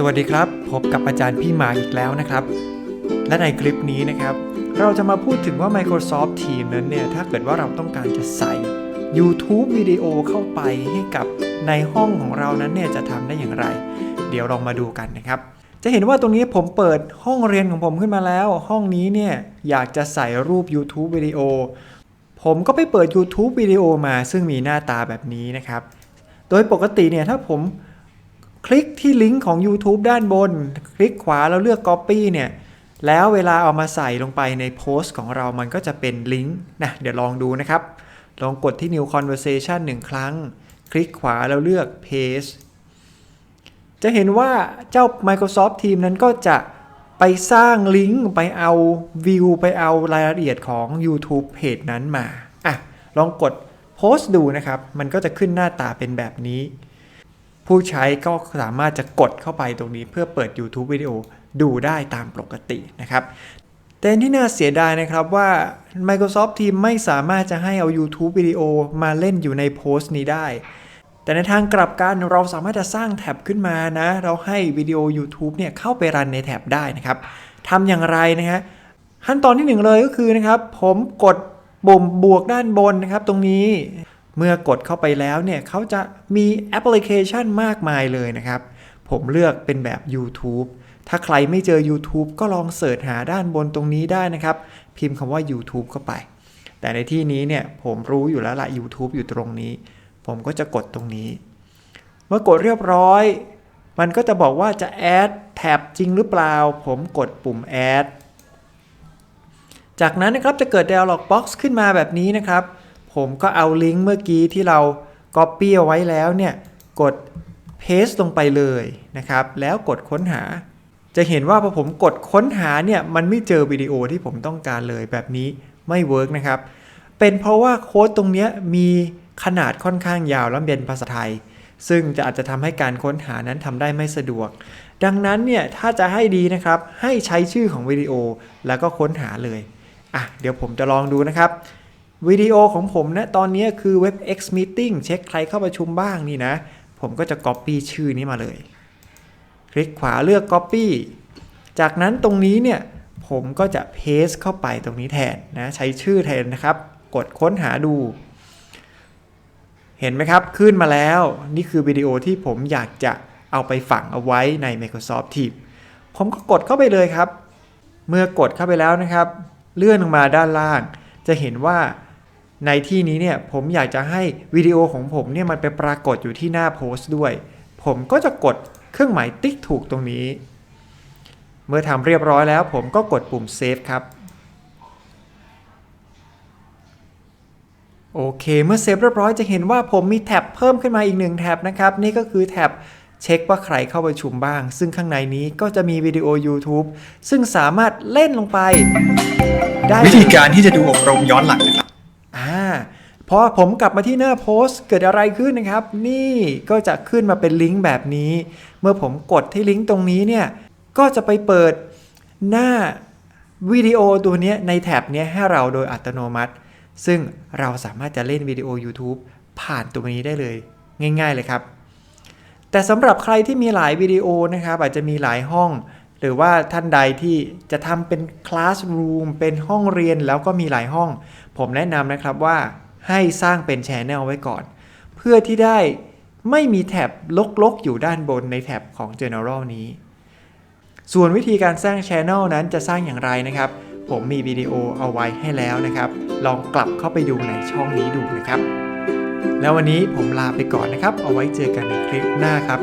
สวัสดีครับ พบกับอาจารย์พี่หมาอีกแล้วนะครับ และในคลิปนี้นะครับ เราจะมาพูดถึงว่า Microsoft Teams นั้นเนี่ย ถ้าเกิดว่าเราต้องการจะใส่ YouTube วิดีโอเข้าไปให้กับในห้องของเรานั้นเนี่ยจะทำได้อย่างไร เดี๋ยวลองมาดูกันนะครับ จะเห็นว่าตรงนี้ผมเปิดห้องเรียนของผมขึ้นมาแล้ว ห้องนี้เนี่ยอยากจะใส่รูป YouTube วิดีโอ ผมก็ไปเปิด YouTube วิดีโอมาซึ่งมีหน้าตาแบบนี้นะครับ โดยปกติเนี่ยถ้าผม คลิกที่ลิงก์ของ YouTube ด้านบน คลิกขวาแล้วเลือก Copy เนี่ยแล้วเวลาเอามาใส่ลงไปในโพสต์ของเรามันก็จะเป็นลิงก์นะเดี๋ยวลองดูนะครับ ลองกดที่ New Conversation หนึ่งครั้ง คลิกขวาแล้วเลือก Paste จะเห็นว่าเจ้า Microsoft Teams นั้นก็จะไปสร้างลิงก์ไปเอาวิวไปเอารายละเอียดของ YouTube เพจนั้นมาอะลองกดโพสต์ดูนะครับ มันก็จะขึ้นหน้าตาเป็นแบบนี้ ผู้ใช้ก็สามารถจะกดเข้าไปตรงนี้เพื่อเปิด YouTube วิดีโอดูได้ตามปกตินะครับ แต่ที่น่าเสียดายนะครับว่า Microsoft Teams ไม่สามารถจะให้เอา YouTube วิดีโอมาเล่นอยู่ในโพสต์นี้ได้ แต่ในทางกลับกันเราสามารถจะสร้างแท็บขึ้นมานะ เราให้วิดีโอ YouTube เนี่ยเข้าไปรันในแท็บได้นะครับทำอย่างไรนะฮะขั้นตอนที่หนึ่งเลยก็คือนะครับ ผมกดปุ่มบวกด้านบนนะครับ ตรงนี้ เมื่อกดเข้าไปแล้วเนี่ยเขาจะมีแอปพลิเคชันมากมายเลยนะครับ ผมเลือกเป็นแบบ YouTube ถ้าใครไม่เจอ YouTube ก็ลองเสิร์ชหาด้านบนตรงนี้ได้นะครับ พิมพ์คำว่า YouTube เข้าไป แต่ในที่นี้เนี่ยผมรู้อยู่แล้วละ YouTube อยู่ตรงนี้ ผมก็จะกดตรงนี้ เมื่อกดเรียบร้อย มันก็จะบอกว่าจะ add แท็บจริงหรือเปล่า ผมกดปุ่ม add จากนั้นนะครับจะเกิด dialog box ขึ้นมาแบบนี้นะครับ ผมก็เอาลิงก์เมื่อกี้ที่เรา copy เอาไว้แล้วเนี่ย กด paste ลงไปเลยนะครับ แล้วกดค้นหา จะเห็นว่าพอผมกดค้นหาเนี่ย มันไม่เจอวิดีโอที่ผมต้องการเลยแบบนี้ไม่เวิร์กนะครับ เป็นเพราะว่าโค้ดตรงนี้มีขนาดค่อนข้างยาวและเป็นภาษาไทย ซึ่งจะอาจจะทำให้การค้นหานั้นทำได้ไม่สะดวก ดังนั้นเนี่ย ถ้าจะให้ดีนะครับ ให้ใช้ชื่อของวิดีโอแล้วก็ค้นหาเลย อะ เดี๋ยวผมจะลองดูนะครับ วิดีโอของผมนะตอนนี้คือ WebEx Meeting เช็คใครเข้าประชุมบ้างนี่นะ ผมก็จะ Copy ชื่อนี้มาเลย คลิกขวาเลือก Copy จากนั้นตรงนี้เนี่ยผมก็จะ Paste เข้าไปตรงนี้แทนนะ ใช้ชื่อแทนนะครับ กดค้นหาดู เห็นไหมครับ ขึ้นมาแล้ว นี่คือวิดีโอที่ผมอยากจะเอาไปฝังเอาไว้ใน Microsoft Teams ผมก็กดเข้าไปเลยครับ เมื่อกดเข้าไปแล้วนะครับ เลื่อนลงมาด้านล่าง จะเห็นว่า ในที่นี้เนี่ยผมอยากจะให้วิดีโอของผมเนี่ยมันไปปรากฏอยู่ที่หน้าโพสต์ด้วย ผมก็จะกดเครื่องหมายติ๊กถูกตรงนี้ เมื่อทำเรียบร้อยแล้ว ผมก็กดปุ่ม Save ครับ โอเค เมื่อเซฟเรียบร้อยจะเห็นว่าผมมีแท็บเพิ่มขึ้นมาอีกหนึ่งแท็บนะครับ นี่ก็คือแท็บเช็คว่าใครเข้าประชุมบ้าง ซึ่งข้างในนี้ก็จะมีวิดีโอ YouTube ซึ่งสามารถเล่นลงไป ได้วิธีการที่จะดูอบรมย้อนหลังนะครับ อ่าพอผมกลับมาที่หน้าโพสต์เกิดอะไรขึ้นนะครับ นี่ก็จะขึ้นมาเป็นลิงก์แบบนี้ เมื่อผมกดที่ลิงก์ตรงนี้เนี่ย ก็จะไปเปิดหน้าวิดีโอตัวนี้ในแท็บนี้ให้เราโดยอัตโนมัติ ซึ่งเราสามารถจะเล่นวิดีโอ YouTube ผ่านตัวนี้ได้เลย ง่าย ๆ เลยครับ แต่สำหรับใครที่มีหลายวิดีโอนะครับ อาจจะมีหลายห้อง หรือว่าท่านใดที่จะทำเป็นคลาสรูมเป็นห้องเรียนแล้วก็มีหลายห้อง ผมแนะนำนะครับว่าให้สร้างเป็นแชนแนลไว้ก่อน เพื่อที่ได้ไม่มีแท็บลกๆ อยู่ด้านบนในแท็บของ General นี้ ส่วนวิธีการสร้าง Channel นั้นจะสร้างอย่างไรนะครับ ผมมีวิดีโอเอาไว้ให้แล้วนะครับ ลองกลับเข้าไปดูในช่องนี้ดูนะครับ แล้ววันนี้ผมลาไปก่อนนะครับ เอาไว้เจอกันในคลิปหน้าครับ